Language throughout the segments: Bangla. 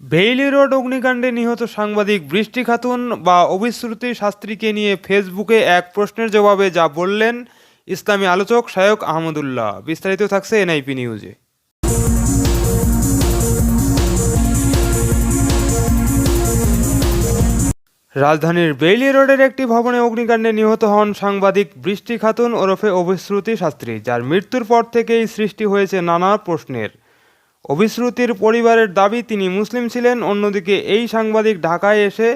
বেইলি রোড অগ্নিকাণ্ডে নিহত সাংবাদিক বৃষ্টি খাতুন বা অবিশ্রুতি শাস্ত্রীকে নিয়ে ফেসবুকে এক প্রশ্নের জবাবে যা বললেন ইসলামী আলোচক শায়ক আহমদুল্লাহ। বিস্তারিত থাকছে এনআইপি নিউজে। রাজধানীর বেইলি রোডের একটি ভবনে অগ্নিকাণ্ডে নিহত হন সাংবাদিক বৃষ্টি খাতুন ওরফে অভিশ্রুতি শাস্ত্রী, যার মৃত্যুর পর থেকেই সৃষ্টি হয়েছে নানা প্রশ্নের। অভিশ্রুতির পরিবারের দাবি, তিনি মুসলিম ছিলেন। অন্যদিকে এই সাংবাদিক ঢাকায় এসে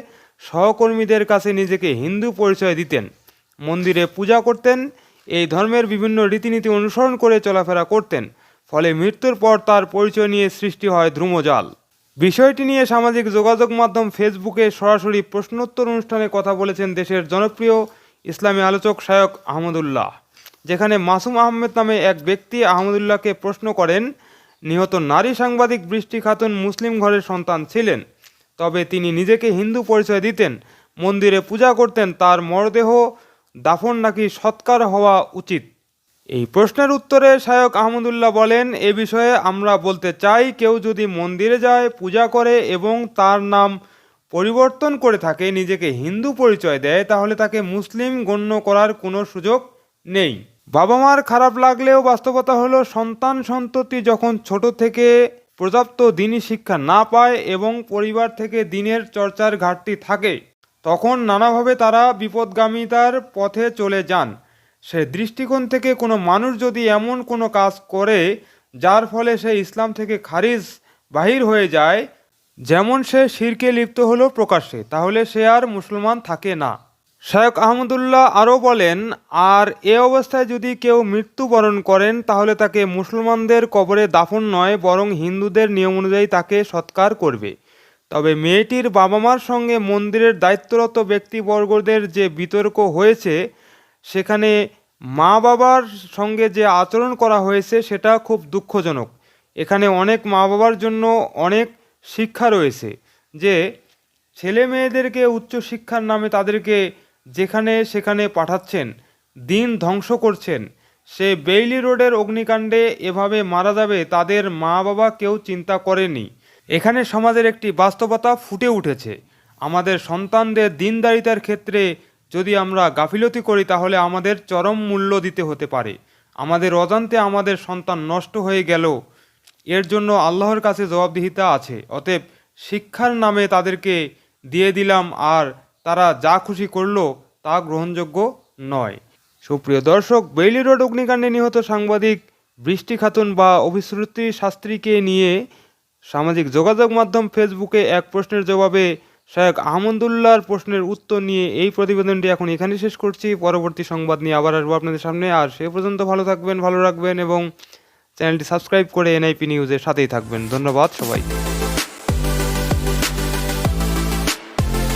সহকর্মীদের কাছে নিজেকে হিন্দু পরিচয় দিতেন। মন্দিরে পূজা করতেন, এই ধর্মের বিভিন্ন রীতিনীতি অনুসরণ করে চলাফেরা করতেন, ফলে মৃত্যুর পর তার পরিচয় নিয়ে সৃষ্টি হয় ধ্রুমজাল বিষয়টি নিয়ে সামাজিক যোগাযোগ মাধ্যম ফেসবুকে সরাসরি প্রশ্নোত্তর অনুষ্ঠানে কথা বলেছেন দেশের জনপ্রিয় ইসলামী আলোচক শায়ক আহমদুল্লাহ, যেখানে মাসুম আহমেদ নামে এক ব্যক্তি আহমদুল্লাহকে প্রশ্ন করেন নিহত নারী সাংবাদিক বৃষ্টি খাতুন মুসলিম ঘরের সন্তান ছিলেন। তবে তিনি নিজেকে হিন্দু পরিচয় দিতেন, মন্দিরে পূজা করতেন, তার মরদেহ দাফন নাকি সৎকার হওয়া উচিত? এই প্রশ্নের উত্তরে শায়ক আহমদুল্লাহ বলেন, এ বিষয়ে আমরা বলতে চাই, কেউ যদি মন্দিরে যায়, পূজা করে এবং তার নাম পরিবর্তন করে থাকে, নিজেকে হিন্দু পরিচয় দেয়, তাহলে তাকে মুসলিম গণ্য করার কোনো সুযোগ নেই। বাবা মার খারাপ লাগলেও বাস্তবতা হলো সন্তান সন্ততি যখন ছোট থেকে পর্যাপ্ত দিনই শিক্ষা না পায় এবং পরিবার থেকে দিনের চর্চার ঘাটতি থাকে, তখন নানাভাবে তারা বিপদগামিতার পথে চলে যান। সে দৃষ্টিকোণ থেকে কোনো মানুষ যদি এমন কোনো কাজ করে, যার ফলে সে ইসলাম থেকে খারিজ বাহির হয়ে যায়, যেমন সে শিরকে লিপ্ত হলো প্রকাশ্যে, তাহলে সে আর মুসলমান থাকে না। শায়ক আহমদুল্লাহ আরও বলেন, আর এ অবস্থায় যদি কেউ মৃত্যুবরণ করেন, তাহলে তাকে মুসলমানদের কবরে দাফন নয়, বরং হিন্দুদের নিয়ম অনুযায়ী তাকে সৎকার করবে। তবে মেয়েটির বাবা মার সঙ্গে মন্দিরের দায়িত্বরত ব্যক্তিবর্গদের যে বিতর্ক হয়েছে, সেখানে মা বাবার সঙ্গে যে আচরণ করা হয়েছে, সেটা খুব দুঃখজনক। এখানে অনেক মা বাবার জন্য অনেক শিক্ষা রয়েছে যে ছেলে মেয়েদেরকে উচ্চশিক্ষার নামে তাদেরকে যেখানে সেখানে পাঠাচ্ছেন, দিন ধ্বংস করছেন, সে বেইলি রোডের অগ্নিকাণ্ডে এভাবে মারা যাবে তাদের মা বাবা কেউ চিন্তা করেনি। এখানে সমাজের একটি বাস্তবতা ফুটে উঠেছে। আমাদের সন্তানদের দিনদারিতার ক্ষেত্রে যদি আমরা গাফিলতি করি, তাহলে আমাদের চরম মূল্য দিতে হতে পারে। আমাদের অজান্তে আমাদের সন্তান নষ্ট হয়ে গেল। এর জন্য আল্লাহর কাছে জবাবদিহিতা আছে। অতএব শিক্ষার নামে তাদেরকে দিয়ে দিলাম আর তারা যা খুশি করল তা গ্রহণযোগ্য নয়। সুপ্রিয় দর্শক, বেইলি রোড অগ্নিকাণ্ডে নিহত সাংবাদিক বৃষ্টি খাতুন বা অভিশ্রুতি শাস্ত্রীকে নিয়ে সামাজিক যোগাযোগ মাধ্যম ফেসবুকে এক প্রশ্নের জবাবে শায়ক আহমদুল্লাহর প্রশ্নের উত্তর নিয়ে এই প্রতিবেদনটি এখন এখানে শেষ করছি। পরবর্তী সংবাদ নিয়ে আবার আসব আপনাদের সামনে। আর সে পর্যন্ত ভালো থাকবেন, ভালো রাখবেন এবং চ্যানেলটি সাবস্ক্রাইব করে এনআইপি নিউজের সাথেই থাকবেন। ধন্যবাদ সবাইকে।